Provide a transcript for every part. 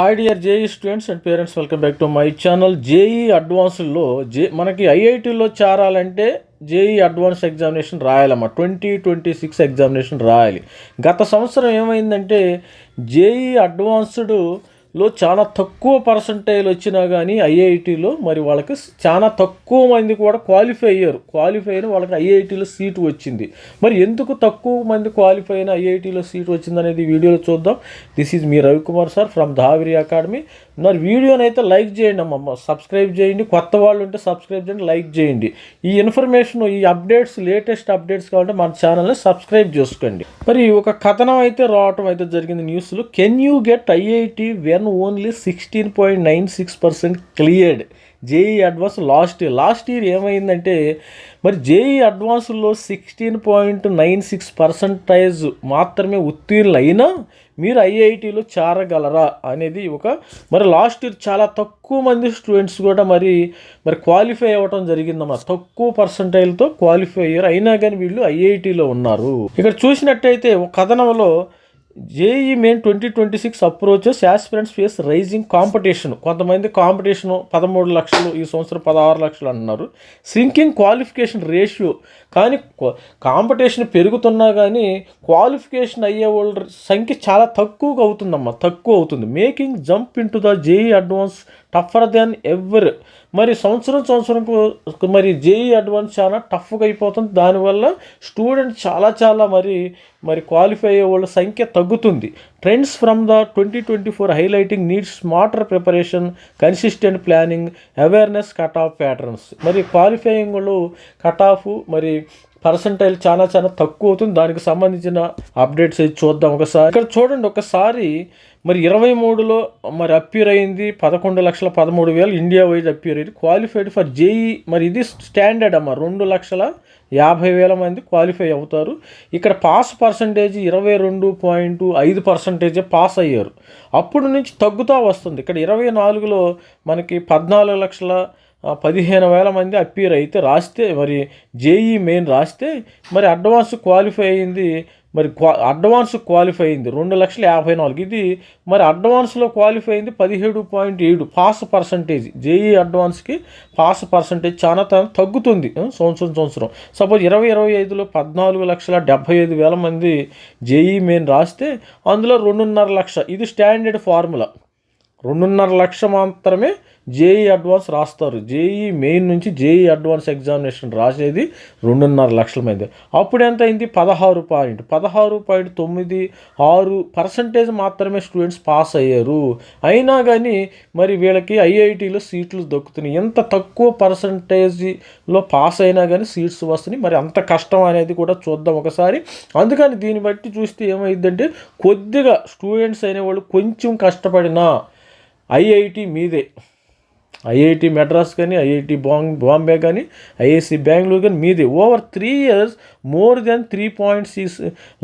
Hi dear JEE students and parents welcome back to my channel JEE అడ్వాన్స్లో జే మనకి ఐఐటీలో చేరాలంటే జేఈ అడ్వాన్స్ ఎగ్జామినేషన్ రాయాలమ్మా. ట్వంటీ ట్వంటీ సిక్స్ ఎగ్జామినేషన్ రాయాలి. గత సంవత్సరం ఏమైందంటే జేఈ అడ్వాన్స్డ్ లో చాలా తక్కువ పర్సంటైల్ వచ్చినా కానీ ఐఐటీలో మరి వాళ్ళకి చాలా తక్కువ మంది కూడా క్వాలిఫై అయ్యారు. క్వాలిఫై అయిన వాళ్ళకి ఐఐటీలో సీటు వచ్చింది. మరి ఎందుకు తక్కువ మంది క్వాలిఫై అయిన ఐఐటీలో సీటు వచ్చింది అనేది వీడియోలో చూద్దాం. This is me Ravikumar sir from Dhaviri academy మరి వీడియోని అయితే లైక్ చేయండి అమ్మ. సబ్స్క్రైబ్ చేయండి. కొత్త వాళ్ళు ఉంటే సబ్స్క్రైబ్ చేయండి లైక్ చేయండి. ఈ ఇన్ఫర్మేషన్ ఈ అప్డేట్స్ లేటెస్ట్ అప్డేట్స్ కావాలంటే మన ఛానల్ని సబ్స్క్రైబ్ చేసుకోండి. మరి ఒక కథనం అయితే రావటం అయితే జరిగింది న్యూస్లో can you get IIT when only sixteen point nine six percent cleared JEE advance last year last year ఏమైందంటే మరి JEE అడ్వాన్స్లో sixteen point nine six percentage మాత్రమే ఉత్తీర్ణులైనా మీరు ఐఐటీలో చేరగలరా అనేది ఒక మరి లాస్ట్ ఇయర్ చాలా తక్కువ మంది స్టూడెంట్స్ కూడా మరి మరి క్వాలిఫై అవ్వటం జరిగిందమ్మా తక్కువ పర్సంటైల్తో క్వాలిఫై అయ్యారు. అయినా కానీ వీళ్ళు ఐఐటీలో ఉన్నారు. ఇక్కడ చూసినట్టయితే ఒక కథనంలో JEE main twenty twenty six approaches aspirants face rising competition. కొంతమంది కాంపిటీషన్ పదమూడు లక్షలు ఈ సంవత్సరం పదహారు లక్షలు అంటున్నారు. Sinking qualification ratio. కానీ కాంపిటీషన్ పెరుగుతున్నా కానీ క్వాలిఫికేషన్ అయ్యే వాళ్ళ సంఖ్య చాలా తక్కువగా అవుతుందమ్మా తక్కువ అవుతుంది. Making jump into the JEE advance tougher than ever. మరి సంవత్సరం సంవత్సరంకు మరి జేఈ అడ్వాన్స్ చాలా టఫ్గా అయిపోతుంది. దానివల్ల స్టూడెంట్ చాలా చాలా మరి మరి క్వాలిఫై అయ్యే వాళ్ళ సంఖ్య తగ్గు తగ్గుతుంది. Trends from the twenty twenty four highlighting needs smarter preparation consistent planning awareness cut off patterns మరి క్వాలిఫైయింగ్లో కట్ ఆఫ్ మరి పర్సంటైల్ చాలా చాలా తక్కువ అవుతుంది దానికి సంబంధించిన అప్డేట్స్ అయితే చూద్దాం ఒకసారి. ఇక్కడ చూడండి ఒకసారి మరి ఇరవై మూడులో మరి అప్యూర్ అయింది. పదకొండు లక్షల పదమూడు వేలు ఇండియా వైజ్ అప్యూర్ అయింది. క్వాలిఫైడ్ ఫర్ జేఈ మరి ఇది స్టాండర్డ్ అమ్మ. రెండు లక్షల యాభై వేల మంది క్వాలిఫై అవుతారు. ఇక్కడ పాస్ పర్సంటేజ్ ఇరవై రెండు పాయింట్ ఐదు పర్సంటేజే పాస్ అయ్యారు. అప్పుడు నుంచి తగ్గుతూ వస్తుంది. ఇక్కడ ఇరవై నాలుగులో మనకి పద్నాలుగు లక్షల పదిహేను వేల మంది అప్పీర్ అయితే రాస్తే మరి జేఈ మెయిన్ రాస్తే మరి అడ్వాన్స్ క్వాలిఫై అయింది. మరి క్వా అడ్వాన్స్ క్వాలిఫై అయింది. రెండు లక్షల యాభై నాలుగు. ఇది మరి అడ్వాన్స్లో క్వాలిఫై అయింది పదిహేడు పాయింట్ ఏడు పాస్ పర్సంటేజ్. జేఈ అడ్వాన్స్కి పాస్ పర్సంటేజ్ చాలా త- తగ్గుతుంది. సంవత్సరం సంవత్సరం. సపోజ్ ఇరవై ఇరవై ఐదులో పద్నాలుగు లక్షల డెబ్బై ఐదు వేల మంది జేఈ మెయిన్ రాస్తే అందులో రెండున్నర లక్ష. ఇది స్టాండర్డ్ ఫార్ములా. రెండున్నర లక్ష మాత్రమే జేఈ అడ్వాన్స్ రాస్తారు. జేఈ మెయిన్ నుంచి జేఈ అడ్వాన్స్ ఎగ్జామినేషన్ రాసేది రెండున్నర లక్షల మంది. అప్పుడు ఎంత అయింది? పదహారు పాయింట్. పదహారు పాయింట్ తొమ్మిది ఆరు పర్సంటేజ్ మాత్రమే స్టూడెంట్స్ పాస్ అయ్యారు. అయినా కానీ మరి వీళ్ళకి ఐఐటీలో సీట్లు దొక్కుతున్నాయి. ఎంత తక్కువ పర్సంటేజ్లో పాస్ అయినా కానీ సీట్స్ వస్తున్నాయి. మరి అంత కష్టం అనేది కూడా చూద్దాం ఒకసారి. అందుకని దీన్ని బట్టి చూస్తే ఏమైందంటే కొద్దిగా స్టూడెంట్స్ అనేవాళ్ళు కొంచెం కష్టపడినా ఐఐటి మీదే. ఐఐటి మెడ్రాస్ కానీ ఐఐటి బాంగ్ బాంబే కానీ ఐఐసి బెంగళూరు కానీ మీదే. Over three years more than three point six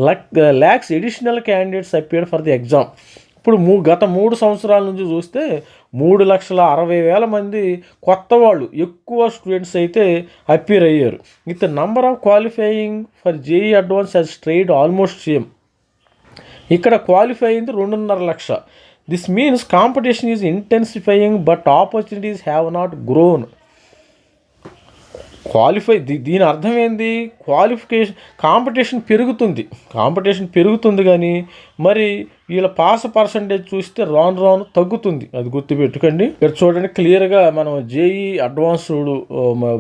lakh lakhs additional candidates appear for the exam ఇప్పుడు మూ గత మూడు సంవత్సరాల నుంచి చూస్తే మూడు లక్షల అరవై వేల మంది కొత్త వాళ్ళు ఎక్కువ స్టూడెంట్స్ అయితే అప్పీర్ అయ్యారు. With number of qualifying for JEE advance has tried almost same ఇక్కడ క్వాలిఫై అయింది రెండున్నర లక్ష. This means competition is intensifying but opportunities have not grown qualify దీ దీని అర్థం ఏంది? క్వాలిఫికేషన్ కాంపిటీషన్ పెరుగుతుంది. కాంపిటీషన్ పెరుగుతుంది కానీ మరి వీళ్ళ పాస్ పర్సంటేజ్ చూస్తే రాను రాను తగ్గుతుంది. అది గుర్తుపెట్టుకోండి. ఇక్కడ చూడండి క్లియర్గా మనం జేఈ అడ్వాన్స్డ్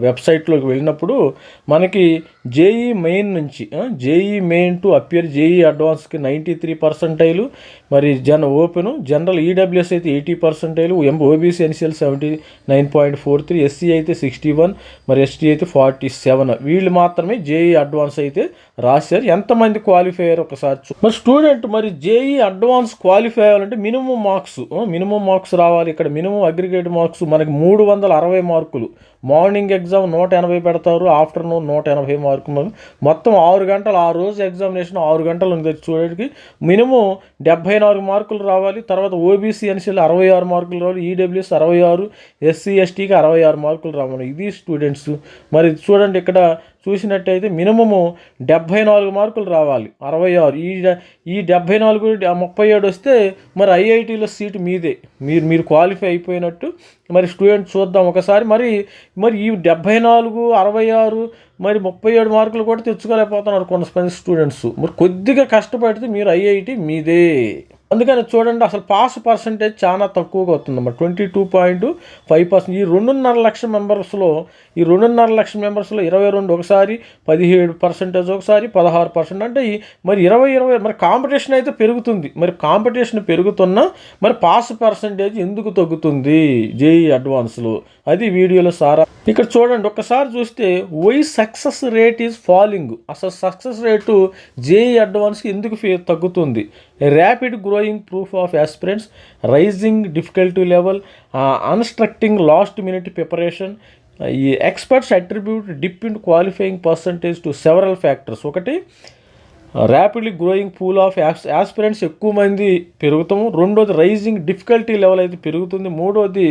వెబ్సైట్లోకి వెళ్ళినప్పుడు మనకి జేఈ మెయిన్ నుంచి JEE main to appear JEE అడ్వాన్స్కి ninety three percentile మరి జన ఓపెన్ జనరల్ ఈడబ్ల్యూఎస్ అయితే ఎయిటీ పర్సెంటైలు ఎం OBC NCL seventy nine point four three SC అయితే సిక్స్టీ వన్ మరి ఎస్టీ అయితే ఫార్టీ సెవెన్. వీళ్ళు మాత్రమే జేఈ అడ్వాన్స్ అయితే రాశారు. ఎంతమంది క్వాలిఫై అయ్యారు ఒకసారి మరి స్టూడెంట్ మరి జేఈ అడ్వాన్స్ క్వాలిఫై అవ్వాలంటే మినిమం మార్క్స్ మినిమం మార్క్స్ రావాలి. ఇక్కడ మినిమం అగ్రిగేట్ మార్క్స్ మనకి మూడు వందల అరవై మార్కులు. మార్నింగ్ ఎగ్జామ్ నూట ఎనభై పెడతారు ఆఫ్టర్నూన్ నూట ఎనభై మార్కులు మొత్తం ఆరు గంటలు ఆ రోజు ఎగ్జామినేషన్ ఆరు గంటలు ఉంది చూడడానికి. మినిమం డెబ్బై నాలుగు మార్కులు రావాలి తర్వాత ఓబీసీ ఎన్సీలు అరవై ఆరు మార్కులు రావాలి ఈడబ్ల్యూఎస్ అరవై ఆరు ఎస్సీ ఎస్టీకి అరవై ఆరు మార్కులు రావాలి. ఇది స్టూడెంట్స్. మరి చూడండి ఇక్కడ చూసినట్టయితే మినిమము డెబ్భై నాలుగు మార్కులు రావాలి అరవై ఆరు. ఈ ఈ డెబ్భై నాలుగు ముప్పై ఏడు వస్తే మరి ఐఐటీలో సీటు మీదే. మీరు మీరు క్వాలిఫై అయిపోయినట్టు. మరి స్టూడెంట్ చూద్దాం ఒకసారి. మరి మరి ఈ డెబ్భై నాలుగు అరవై ఆరు మరి ముప్పై ఏడు మార్కులు కూడా తెచ్చుకోలేకపోతున్నారు కొంతమంది స్టూడెంట్స్. మరి కొద్దిగా కష్టపడితే మీరు ఐఐటి మీదే. అందుకని చూడండి అసలు పాస్ పర్సంటేజ్ చాలా తక్కువగా వస్తుంది twenty two point five percent. ఈ రెండున్నర లక్షల మెంబర్స్లో ఈ రెండున్నర లక్షల మెంబర్స్లో ఇరవై రెండు ఒకసారి పదిహేడు పర్సెంటేజ్ ఒకసారి పదహారు పర్సెంట్ అంటే ఈ మరి ఇరవై ఇరవై మరి కాంపిటీషన్ అయితే పెరుగుతుంది. మరి కాంపిటీషన్ పెరుగుతున్నా మరి పాస్ పర్సంటేజ్ ఎందుకు తగ్గుతుంది? జేఈ అడ్వాన్స్లో. అది వీడియోలో సారా. ఇక్కడ చూడండి ఒక్కసారి చూస్తే why success rate is falling. అసలు సక్సెస్ రేటు జేఈ అడ్వాన్స్కి ఎందుకు తగ్గుతుంది? Rapid growing proof of aspirants rising difficulty level unstructured last minute preparation ఈ experts attribute dip in qualifying percentage to several factors ఒకటి rapidly growing pool of aspirants ఎక్కువ మంది పెరుగుతాము. రెండోది rising difficulty level అయితే పెరుగుతుంది. మూడోది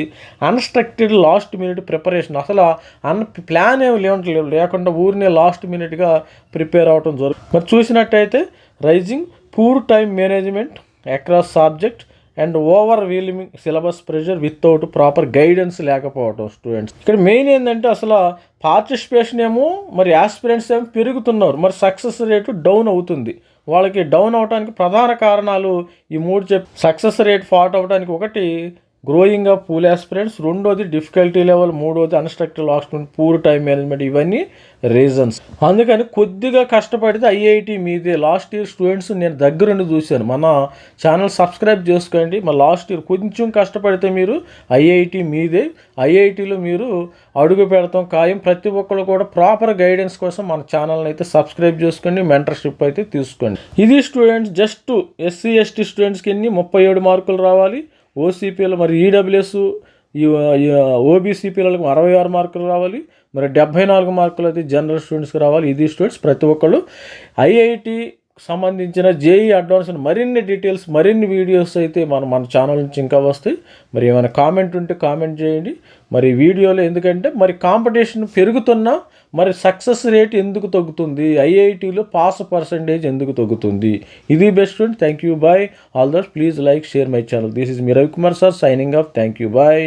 అన్స్ట్రక్టెడ్ లాస్ట్ మినిట్ ప్రిపరేషన్ అసలు అన్ plan ఏమి లేవంట లేకుండా ఊరినే లాస్ట్ మినిట్గా ప్రిపేర్ అవడం జరుగుతుంది మరి చూసినట్టయితే rising poor time management across subject and overwhelming syllabus pressure without proper guidance లేకపోవడం స్టూడెంట్స్ ఇక్కడ మెయిన్ ఏంటంటే అసలు పార్టిసిపేషన్ ఏమో మరి ఆస్పిరెంట్స్ ఏమో పెరుగుతున్నారు. మరి సక్సెస్ రేటు డౌన్ అవుతుంది. వాళ్ళకి డౌన్ అవడానికి ప్రధాన కారణాలు ఈ మూడు చెప్ సక్సెస్ రేట్ ఫాట్ అవ్వడానికి ఒకటి గ్రోయింగ్ అప్ పూల్ ఆస్పిరెంట్స్ రెండోది డిఫికల్టీ లెవెల్ మూడోది అన్స్ట్రక్టెడ్ లాక్స్మెంట్ పూర్ టైం మేనేజ్మెంట్ ఇవన్నీ రీజన్స్ అందుకని కొద్దిగా కష్టపడితే ఐఐటి మీదే. లాస్ట్ ఇయర్ స్టూడెంట్స్ నేను దగ్గరుండి చూశాను. మన ఛానల్ సబ్స్క్రైబ్ చేసుకోండి. మన లాస్ట్ ఇయర్ కొంచెం కష్టపడితే మీరు ఐఐటి మీదే. ఐఐటిలో మీరు అడుగు పెడతాం ఖాయం. ప్రతి ఒక్కరు కూడా ప్రాపర్ గైడెన్స్ కోసం మన ఛానల్ని అయితే సబ్స్క్రైబ్ చేసుకోండి. మెంటర్షిప్ అయితే తీసుకోండి. ఇది స్టూడెంట్స్ జస్ట్ ఎస్సీ ఎస్టీ స్టూడెంట్స్కి ఎన్ని? ముప్పై ఏడు మార్కులు రావాలి. ఓసీపీలు మరి ఈడబ్ల్యూఎస్ ఓబీసీ పిల్లలకు అరవై ఆరు మార్కులు రావాలి మరి డెబ్బై నాలుగు మార్కులు అయితే జనరల్ స్టూడెంట్స్కి రావాలి. ఇది స్టూడెంట్స్ ప్రతి ఒక్కళ్ళు. ఐఐటి సంబంధించిన జేఈ అడ్వాన్స్ మరిన్ని డీటెయిల్స్ మరిన్ని వీడియోస్ అయితే మన మన ఛానల్ నుంచి ఇంకా వస్తాయి. మరి ఏమైనా కామెంట్ ఉంటే కామెంట్ చేయండి. మరి వీడియోలో ఎందుకంటే మరి కాంపిటీషన్ పెరుగుతున్నా మరి సక్సెస్ రేట్ ఎందుకు తగ్గుతుంది? ఐఐటిలో పాస్ పర్సంటేజ్ ఎందుకు తగ్గుతుంది? ఇది best friend thank you bye all those please like share my channel this is me Ravikumar sir signing off thank you bye